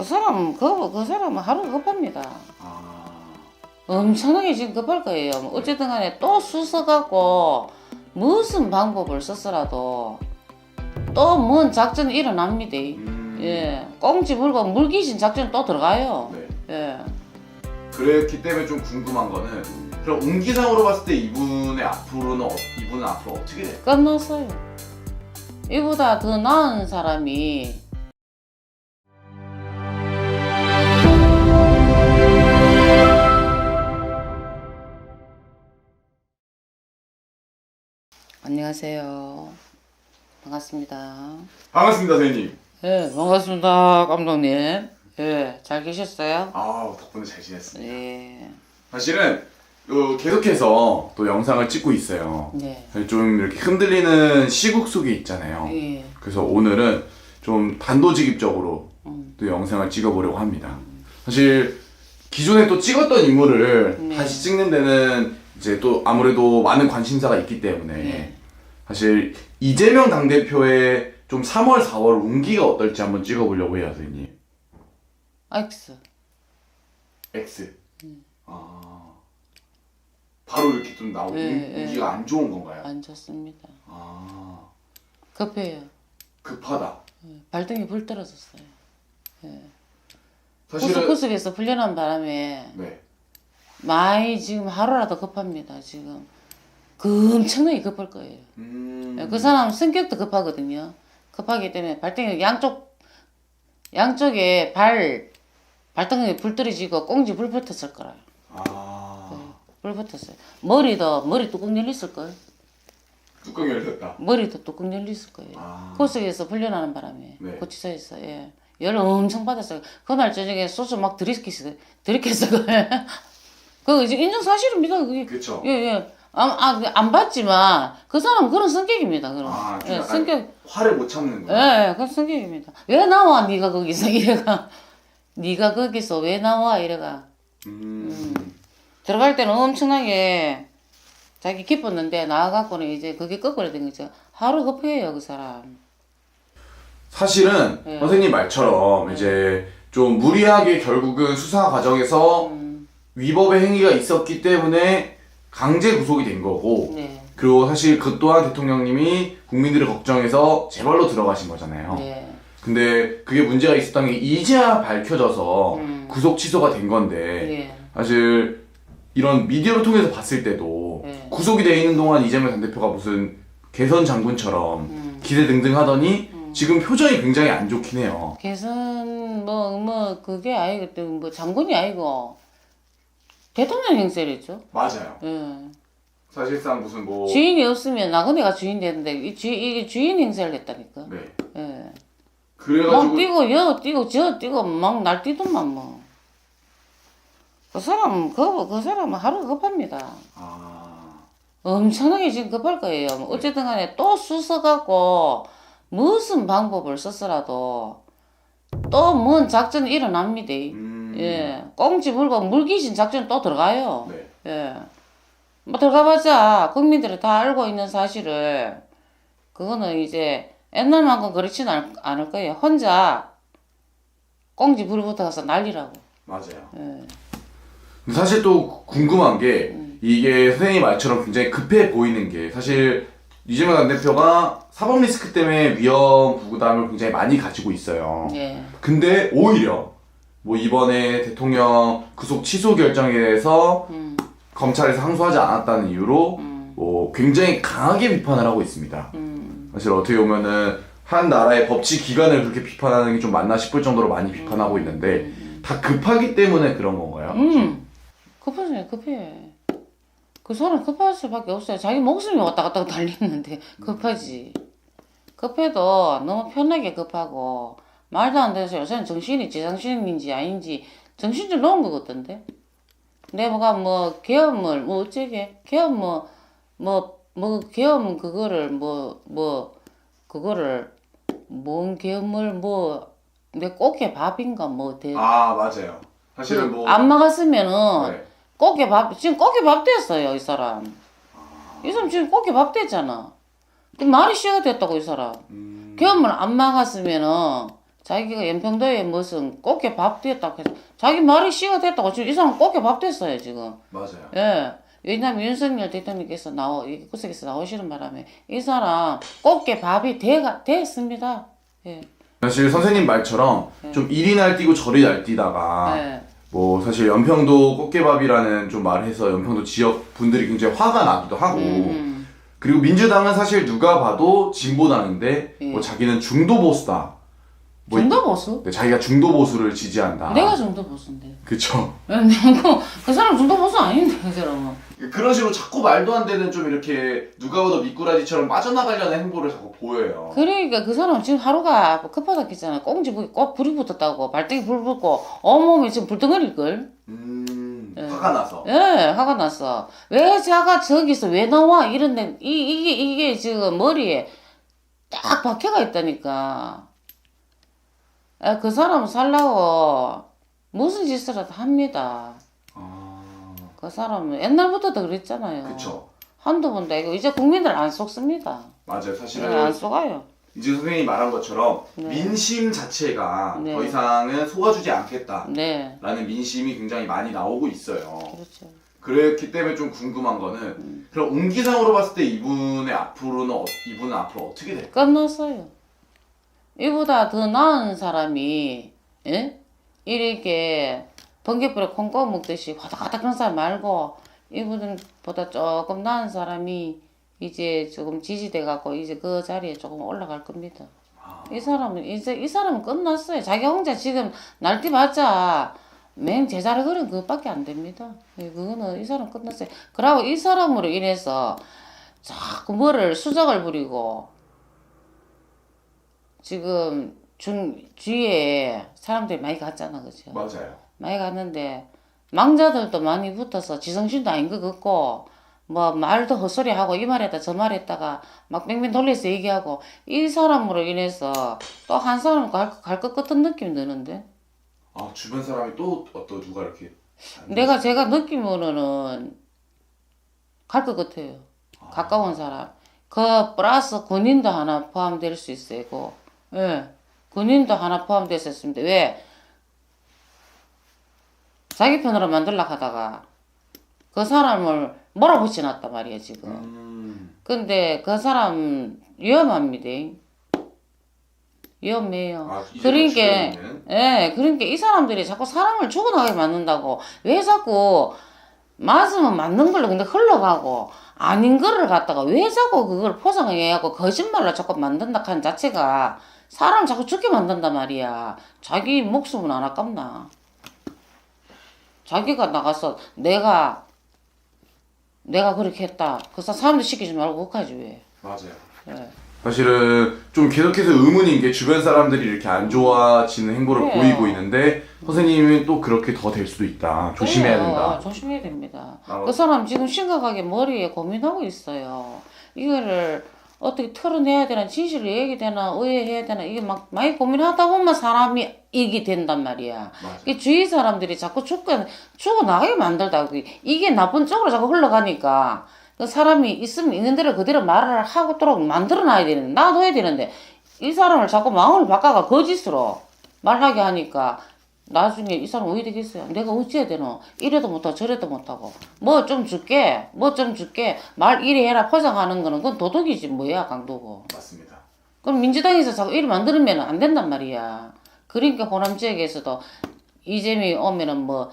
그 사람 그, 그 사람은 하루 급합니다. 아, 엄청나게 지금 급할 거예요. 뭐 어쨌든 간에 또 수서갖고 무슨 방법을 썼더라도 또 뭔 작전이 일어납니다. 음, 예, 꽁지 물고 물귀신 작전 또 들어가요. 네. 예, 그랬기 때문에 좀 궁금한 거는 그럼 운기상으로 봤을 때 이분의 앞으로는 어, 이분은 앞으로 어떻게 돼요? 끝났어요. 이보다 더 나은 사람이 안녕하세요. 반갑습니다. 반갑습니다, 선생님. 예, 반갑습니다, 감독님. 예, 잘 계셨어요? 아, 덕분에 잘 지냈습니다. 예, 사실은 어, 계속해서 또 영상을 찍고 있어요. 네. 좀 이렇게 흔들리는 시국 속에 있잖아요. 예, 그래서 오늘은 좀 단도직입적으로 음, 또 영상을 찍어보려고 합니다. 사실 기존에 또 찍었던 인물을 네. 다시 찍는 데는 이제 또 아무래도 많은 관심사가 있기 때문에 네. 사실 이재명 당대표의 좀 3월, 4월 운기가 어떨지 한번 찍어보려고 해요, 선생님. X. X. 아. 바로 이렇게 좀 나오고 네, 운- 네. 운기가 안 좋은 건가요? 안 좋습니다. 아. 급해요. 급하다. 예, 발등이 불 떨어졌어요. 사실은 구석구석에서 풀려난 바람에 네. 많이 지금 하루라도 급합니다. 지금 그 엄청나게 급할 거예요. 음. 예, 그 사람 성격도 급하거든요. 급하기 때문에 발등이 양쪽 양쪽에 발 발등에 불 떨어지고 꽁지 불 붙었을 거라. 아. 불 붙었어요. 머리도 머리 뚜껑 열렸을 거예요. 뚜껑이 열렸다. 머리도 뚜껑 열렸을 거예요. 아. 구석에서 풀려나는 바람에 네. 고치사에서 예. 열 엄청 받았어요. 그날 저녁에 소주 막 들이켰어요. 들이켰어. 그 이제 인정 사실입니다. 그게 그쵸. 예 예. 안, 안, 안 받지만 그 사람은 그런 성격입니다. 그럼. 아, 좀 예, 약간 성격. 화를 못 참는 예, 거야. 예, 그런 성격입니다. 왜 나와 네가 거기서 이래가. 네가 거기서 왜 나와 이래가. 음. 들어갈 때는 엄청나게 자기 기뻤는데 나와갖고는 이제 그게 거꾸로 된 거죠. 하루 급해요 그 사람. 사실은 네. 선생님 말처럼 이제 좀 무리하게 결국은 수사 과정에서 음, 위법의 행위가 있었기 때문에 강제 구속이 된 거고 네, 그리고 사실 그 또한 대통령님이 국민들을 걱정해서 재벌로 들어가신 거잖아요. 네, 근데 그게 문제가 있었던 게 이제야 밝혀져서 음. 구속 취소가 된 건데 네, 사실 이런 미디어를 통해서 봤을 때도 네. 구속이 돼 있는 동안 이재명 당대표가 무슨 개선 장군처럼 음. 기세 등등 하더니 지금 표정이 굉장히 안 좋긴 해요. 개선 뭐뭐 그게 아니고 또뭐 장군이 아니고 대통령 행세랬죠. 맞아요. 예. 사실상 무슨 뭐 주인이 없으면 나그네가 주인 되는데 이 주, 이게 주인 행세를 했다니까. 네. 예. 막 그래가지고 뛰고 여 뛰고 저 뛰고 막 날뛰더만 뭐. 그 사람 그, 그 사람은 하루 급합니다. 아 엄청나게 지금 급할 거예요. 뭐 어쨌든 간에 또 수서갖고 무슨 방법을 썼더라도 또 뭔 작전이 일어납니다. 음, 예. 꽁지 물고 물귀신 작전 또 들어가요. 네. 예. 뭐 들어가봤자 국민들이 다 알고 있는 사실을 그거는 이제 옛날만큼 그렇지는 않, 않을 거예요. 혼자 꽁지 불 붙어서 난리라고. 맞아요. 예. 사실 또 궁금한 게 이게 선생님 말처럼 굉장히 급해 보이는 게 사실 이재명 당 대표가 사법 리스크 때문에 위험 부담을 굉장히 많이 가지고 있어요. 예. 근데 오히려 뭐 이번에 대통령 구속 취소 결정에 대해서 음. 검찰에서 항소하지 않았다는 이유로 음. 뭐 굉장히 강하게 비판을 하고 있습니다. 음. 사실 어떻게 보면은 한 나라의 법치 기관을 그렇게 비판하는 게 좀 맞나 싶을 정도로 많이 비판하고 있는데 다 급하기 때문에 그런 건가요? 음. 급하지, 급해. 그 사람 급할 수밖에 없어요. 자기 목숨이 왔다 갔다 달리는데 급하지. 급해도 너무 편하게 급하고 말도 안 돼서 요새는 정신이 제정신인지 아닌지 정신 좀 놓은 것 같던데. 내가 뭐 계엄을 뭐 어쩌게 계엄 뭐뭐 뭐 계엄 그거를 뭐뭐 그거를 뭔 계엄을 뭐 내 꽃게 밥인가 뭐 대. 아 맞아요. 사실은 뭐 안 막았으면은 네. 꽃게 밥 지금 꽃게 밥 됐어요 이 사람. 이 사람 지금 꽃게 밥 됐잖아. 그 말이 씨가 됐다고 이 사람. 음, 계엄을 안 막았으면은 자기가 연평도에 무슨 꽃게 밥 됐다고 해서 자기 말이 씨가 됐다고 지금 이 사람 꽃게 밥 됐어요 지금. 맞아요. 예. 왜냐면 윤석열 대통령께서 나오 이 구석에서 나오시는 바람에 이 사람 꽃게 밥이 돼가 됐습니다. 예. 사실 선생님 말처럼 좀 이리 날뛰고 저리 날뛰다가 예. 뭐 사실 연평도 꽃게밥이라는 좀 말해서 연평도 지역 분들이 굉장히 화가 나기도 하고 음. 그리고 민주당은 사실 누가 봐도 진보당인데 예. 뭐 자기는 중도 보수다. 뭐 중도 보수? 네, 자기가 중도 보수를 지지한다. 내가 중도 보수인데. 그쵸. 그, 그 사람 중도 보수 아닌데 그 사람은. 그런 식으로 자꾸 말도 안 되는 좀 이렇게 누가 봐도 미꾸라지처럼 빠져나가려는 행보를 자꾸 보여요. 그러니까 그 사람 지금 하루가 급하다 했잖아. 꽁지 꼭 불이 붙었다고 발등에 불 붙고 온몸이 지금 불덩어릴 걸. 음, 예. 화가 나서. 예, 화가 났어. 왜 자가 저기서 왜 나와? 이런데 이 이게 이게 지금 머리에 딱 박혀가 있다니까. 아, 그 사람 살라고 무슨 짓을라도 합니다. 아, 그 사람은 옛날부터도 그랬잖아요. 그쵸. 한두 번도 아니고 이제 국민들 안 속습니다. 맞아요. 예, 사실은 안 속아요. 이제 선생님이 말한 것처럼 네. 민심 자체가 네. 더 이상은 속아주지 않겠다라는 네, 민심이 굉장히 많이 나오고 있어요. 그렇죠. 그렇기 때문에 좀 궁금한 거는 그럼 옹기상으로 봤을 때 이분의 앞으로는 어- 이분은 앞으로 어떻게 될까요? 끝났어요. 이보다 더 나은 사람이 예? 이렇게 번개불에 콩꺼 먹듯이 화닥화닥 그런 사람 말고 이분보다 조금 나은 사람이 이제 조금 지지돼 갖고 이제 그 자리에 조금 올라갈 겁니다. 이 사람은 이제 이 사람은 끝났어요. 자기 혼자 지금 날뛰봤자 맹 제자를 걸은 그것밖에 안 됩니다. 예, 그거는 이 사람 끝났어요. 그러고 이 사람으로 인해서 자꾸 뭐를 수작을 부리고 지금 중 주위에 사람들이 많이 갔잖아, 그죠? 맞아요. 많이 갔는데 망자들도 많이 붙어서 지성신도 아닌 것 같고 뭐 말도 헛소리 하고 이 말했다 저 말했다가 막 뺑뺑 돌려서 얘기하고 이 사람으로 인해서 또 한 사람 갈것 같은 느낌이 드는데 아 주변 사람이 또 어떤 누가 이렇게 내가 제가 느낌으로는 갈 것 같아요 가까운 사람 그 플러스 군인도 하나 포함될 수 있어요 그. 예. 군인도 하나 포함돼서 있습니다. 왜? 자기 편으로 만들려 하다가 그 사람을 몰아붙여놨단 말이야 지금. 음, 근데 그 사람 위험합니다. 위험해요. 아, 그러니까? 예 그러니까 이 사람들이 자꾸 사람을 죽어나게 만든다고. 왜 자꾸 맞으면 맞는 걸로 근데 흘러가고 아닌 거를 갖다가 왜 자꾸 그걸 포장해갖고 거짓말로 자꾸 만든다 하는 자체가 사람 자꾸 죽게 만든단 말이야 자기 목숨은 안 아깝나 자기가 나가서 내가 내가 그렇게 했다 그 사- 사람들 시키지 말고 그까지 왜 맞아요. 예. 사실은 좀 계속해서 의문인 게 주변 사람들이 이렇게 안 좋아지는 행보를 그래요. 보이고 있는데 선생님은 또 그렇게 더 될 수도 있다. 조심해야 그래요. 된다. 어, 조심해야 됩니다. 아, 그 사람 지금 심각하게 머리에 고민하고 있어요. 이거를 어떻게 털어내야 되나, 진실을 얘기 되나, 의해해야 되나, 이게 막 많이 고민하다 보면 사람이 이게 된단 말이야. 이 주위 사람들이 자꾸 죽고, 죽어 나가게 만들다고. 이게 나쁜 쪽으로 자꾸 흘러가니까, 그 사람이 있으면 있는 대로 그대로 말을 하고도록 만들어놔야 되는데, 놔둬야 되는데, 이 사람을 자꾸 마음을 바꿔가 거짓으로 말하게 하니까, 나중에 이 사람 어디 되겠어요? 내가 어찌해야 되노? 이래도 못하고 저래도 못하고 뭐 좀 줄게 뭐 좀 줄게 말 이래 해라 포장하는 거는 그건 도둑이지 뭐야 강도고 맞습니다. 그럼 민주당에서 자꾸 이래 만들면 안 된단 말이야 그러니까 호남 지역에서도 이재명이 오면은 뭐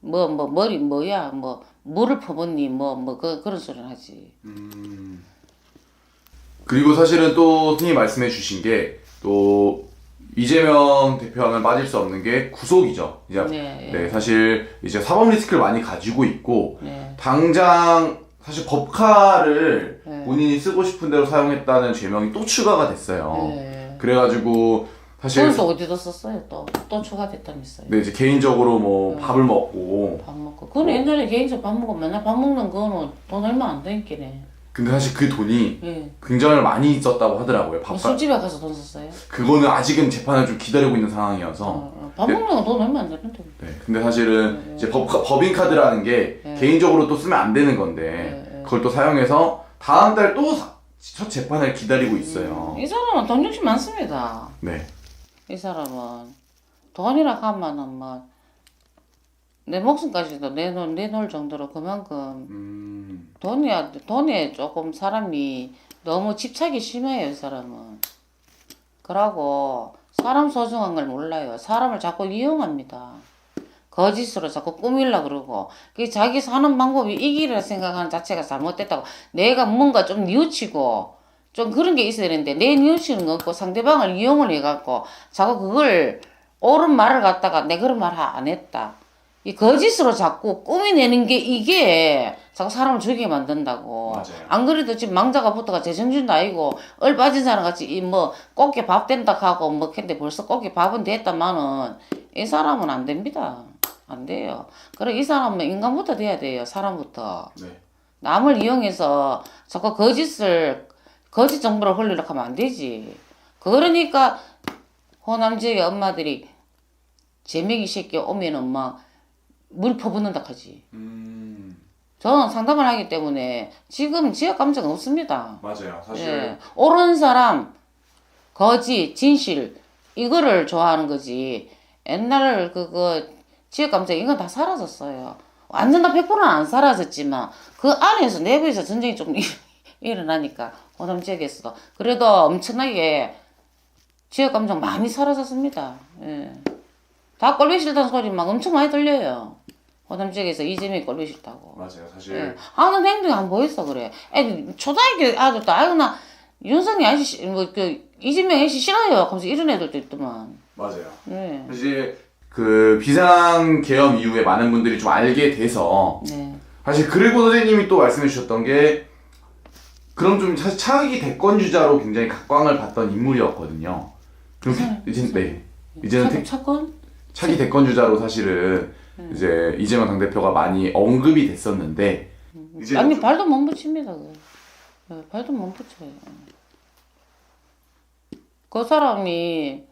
뭐, 뭐, 머리, 뭐야, 뭐, 물을 퍼붓니, 뭐, 뭐, 그, 그런 소리를 하지. 음. 그리고 사실은 또 선생님 말씀해 주신 게 또 이재명 대표하면 빠질 수 없는 게 구속이죠. 이제 네, 네, 사실 이제 사법 리스크를 많이 가지고 있고 네. 당장 사실 법카를 네. 본인이 쓰고 싶은 대로 사용했다는 죄명이 또 추가가 됐어요. 네. 그래가지고 사실 또 어디다 썼어요, 또. 또 추가됐다면서요. 네, 이제 개인적으로 뭐 네. 밥을 먹고 밥 먹고. 그건 옛날에 개인적으로 밥 먹고 맨날 밥 먹는 거는 돈 얼마 안 되겠네. 근데 사실 그 돈이 예. 굉장히 많이 있었다고 하더라고요. 뭐 밥값 술집에 가서 돈 썼어요? 그거는 아직은 재판을 좀 기다리고 있는 상황이어서 어, 어. 밥 먹는 건 돈 얼마 안 되는데. 네, 근데 사실은 네. 이제 법, 법인 카드라는 게 네. 개인적으로 또 쓰면 안 되는 건데 네, 네. 그걸 또 사용해서 다음 달 또 첫 재판을 기다리고 있어요. 이 사람은 돈 욕심 많습니다. 네. 이 사람은 돈이라 하면은 뭐 내 목숨까지도 내놓 내놓을 정도로 그만큼 음, 돈이 돈에 조금 사람이 너무 집착이 심해요 이 사람은. 그러고 사람 소중한 걸 몰라요. 사람을 자꾸 이용합니다. 거짓으로 자꾸 꾸밀라 그러고 그 자기 사는 방법이 이기라 생각하는 자체가 잘못됐다고 내가 뭔가 좀 뉘우치고 좀 그런 게 있어야 되는데 내거 없고 상대방을 이용을 해갖고 자꾸 그걸 옳은 말을 갖다가 내 그런 말 안 했다 이 거짓으로 자꾸 꾸미내는 게 이게 자꾸 사람을 죽이게 만든다고 맞아요. 안 그래도 지금 망자가 붙어가 제정신도 아니고 얼 빠진 사람 같이 이 뭐 꽃게 밥 된다 하고 뭐 근데 벌써 꽃게 밥은 됐다마는 이 사람은 안 됩니다. 안 돼요. 그래 이 사람은 인간부터 돼야 돼요. 사람부터. 네. 남을 이용해서 자꾸 거짓을 거짓 정보를 흘리려고 하면 안 되지. 그러니까 호남 지역의 엄마들이 제명이 새끼 오면은 막 물 퍼붓는다 하지. 음, 저는 상담을 하기 때문에 지금 지역 감정 없습니다. 맞아요. 사실 예. 옳은 사람, 거짓, 진실 이거를 좋아하는 거지. 옛날 그거 지역 감정 이건 다 사라졌어요. 완전 다 100%는 안 사라졌지만 그 안에서 내부에서 전쟁이 좀 일어나니까 호남 지역에서도 그래도 엄청나게 지역 감정 많이 사라졌습니다. 예. 다 꼴보기 싫다는 소리 막 엄청 많이 들려요. 호남 지역에서 이재명이 꼴보기 싫다고. 맞아요. 사실 예. 하는 행동이 안 보였어 그래. 애들 초등학교 아들도 아유 나 윤석이 아저씨 뭐그 이재명 아저씨 싫어요. 하면서 이런 애들도 있더만. 맞아요. 네. 이제 그 비상 계엄 이후에 많은 분들이 좀 알게 돼서 네. 사실 그리고 선생님이 또 말씀해 주셨던 게 그럼 좀 사실 차기 대권 주자로 굉장히 각광을 받던 인물이었거든요. 그럼 네. 이제 네 이제는 차, 대- 차건? 차기 대권 주자로 사실은 네. 이제 이재명 당 대표가 많이 언급이 됐었는데 이제 아니 발도 못 붙입니다. 그. 예, 발도 못 붙여요. 그 사람이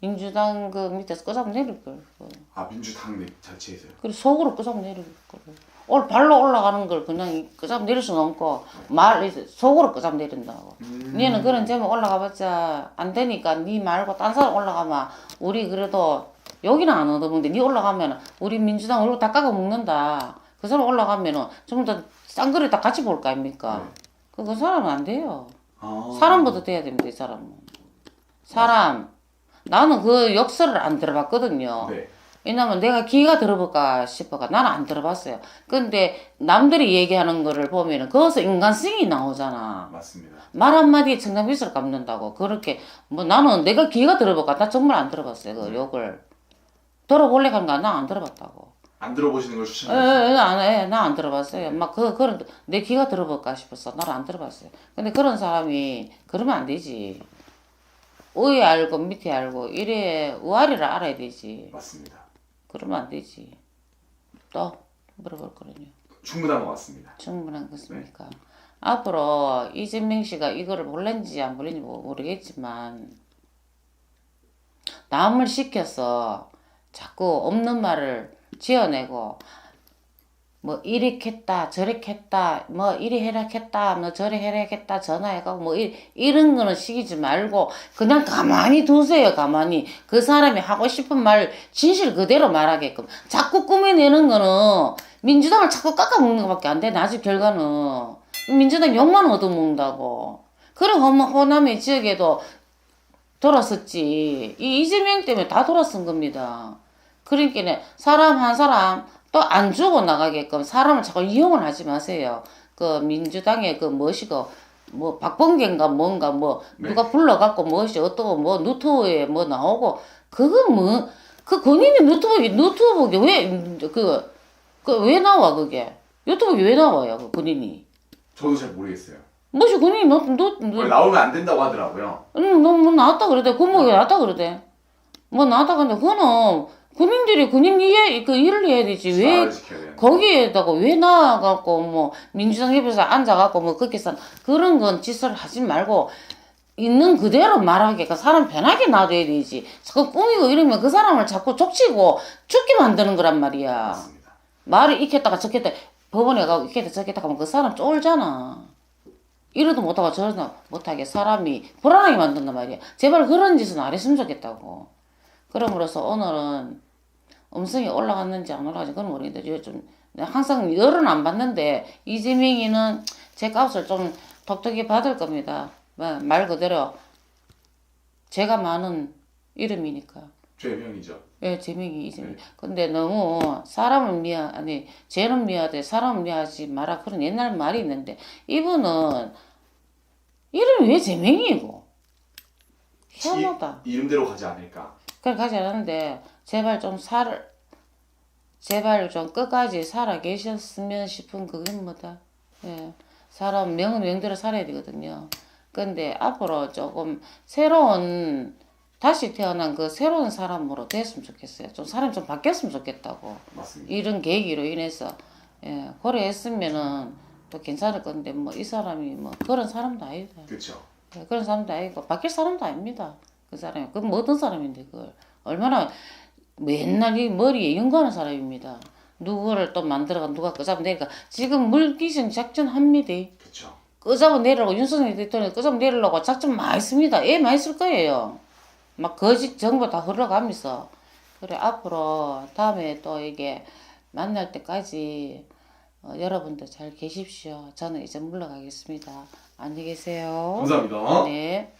민주당 그 밑에서 끄잡 내릴 걸. 그. 아 민주당 내 자체에서요. 그리고 속으로 끄잡 내릴 걸. 올 발로 올라가는 걸 그냥 끄잡 내릴 수는 없고 말 속으로 끄잡 내린다고. 니는 그런 제목 올라가봤자 안 되니까 니 말고 딴 사람 올라가면 우리 그래도 여기는 안 얻어먹는데 니 올라가면 우리 민주당 얼굴 다 깎아 먹는다. 그 사람 올라가면은 전부 다 쌍그리 다 같이 볼 거 아닙니까? 네. 그, 그 사람은 안 돼요. 아, 사람부터 돼야 됩니다, 이 사람은. 사람. 나는 그 역설을 안 들어봤거든요. 네. 왜냐면 내가 기가 들어볼까 싶어가 나는 안 들어봤어요. 근데 남들이 얘기하는 거를 보면은 거기서 인간성이 나오잖아. 맞습니다. 말 한마디에 청담빗을 갚는다고 그렇게 뭐 나는 내가 기가 들어볼까 나 정말 안 들어봤어요 그 욕을 들어볼래 하는 거나 안 들어봤다고 안 들어보시는 걸 추천해요. 에나안 들어봤어요 막 그 그런 내 기가 들어볼까 싶었어 나는 안 들어봤어요 근데 그런 사람이 그러면 안 되지 위에 알고 밑에 알고 이래 우아리를 알아야 되지 맞습니다. 그러면 안 되지 또 물어볼 거는요 충분한 것 같습니다. 충분한 것입니까? 앞으로 이재명 씨가 이거를 볼는지 안 볼는지 모르겠지만 남을 시켜서 자꾸 없는 말을 지어내고 뭐 이렇게 했다 저렇게 했다 뭐 이리 해라 했다 뭐 저리 해라 했다 전화해가고 뭐 이, 이런 거는 시키지 말고 그냥 가만히 두세요 가만히. 그 사람이 하고 싶은 말 진실 그대로 말하게끔. 자꾸 꾸며내는 거는 민주당을 자꾸 깎아먹는 것밖에 안 돼 나중 결과는. 민주당 욕만 얻어먹는다고. 호남- 호남의 지역에도 돌았었지. 이 이재명 때문에 다 돌아선 겁니다. 그러니까 사람 한 사람 또 안 주고 나가게끔 사람을 자꾸 이용을 하지 마세요. 그 민주당의 그 뭐시고 뭐 박범계인가 뭔가 뭐 네. 누가 불러갖고 뭐시 어떠고 뭐 유튜브에 뭐 나오고 그거 뭐 그 본인이 유튜브에 유튜브에 왜그 그 왜 나와 그게 유튜브에 왜 나와요 그 본인이 저도 잘 모르겠어요. 뭐시 본인이 너너 원래 나오면 안 된다고 하더라고요. 응, 너뭐 나왔다 그러대. 구멍이 나왔다 그러대. 뭐 나왔다 근데 그거는 군인들이 군인 이해 그 일을 해야 되지 왜. 거기에다가 왜 나와갖고 뭐 민주당 옆에서 앉아갖고 뭐 그렇게 산 그런 건 짓을 하지 말고 있는 그대로 말하게 그 사람 편하게 놔둬야 되지. 자꾸 꾸미고 이러면 그 사람을 자꾸 족치고 죽게 만드는 거란 말이야. 맞습니다. 말을 익혔다가 저겼다 법원에 가고 익혔다 저겼다 하면 그 사람 쫄잖아. 이러도 못하고 저러도 못하게 사람이 불안하게 만든단 말이야. 제발 그런 짓은 안 했으면 좋겠다고. 그럼으로써 오늘은 음성이 올라갔는지 안 올라갔는지 그건 모르겠는데 요즘 항상 열은 안 받는데 이재명이는 제 값을 좀 독특히 받을 겁니다. 뭐, 말 그대로 제가 많은 이름이니까. 죄명이죠. 예, 제명이 이재명. 근데 너무 사람을 미워 아니 죄는 미워하되 사람을 미워하지 마라 그런 옛날 말이 있는데 이분은 이름이 왜 제명이고? 희한하다. 이름대로 가지 않을까. 그걸 가지 않았는데 제발 좀 살, 제발 좀 끝까지 살아 계셨으면 싶은 그건 뭐다. 예, 사람 명은 명대로 살아야 되거든요. 근데 앞으로 조금 새로운 다시 태어난 그 새로운 사람으로 됐으면 좋겠어요. 좀 사람 좀 바뀌었으면 좋겠다고. 맞습니다. 이런 계기로 인해서 예, 고려했으면은 또 괜찮을 건데 뭐 이 사람이 뭐 그런 사람도 아니다. 그렇죠. 예, 그런 사람도 아니고 바뀔 사람도 아닙니다. 그 사람이 그 어떤 사람인데 그걸 얼마나 맨날 이 머리에 연구하는 사람입니다. 누구를 또 만들어가 누가 끄잡아 내리까 지금 물귀신 작전 합니다. 그렇죠. 끄잡아 내리려고 윤석열 대통령이 끄잡아 내리려고 작전 많이 씁니다. 애 많이 쓸 거예요. 막 거짓 정보 다 흘러가면서 그래 앞으로 다음에 또 이게 만날 때까지 어, 여러분들 잘 계십시오. 저는 이제 물러가겠습니다. 안녕히 계세요. 감사합니다. 네.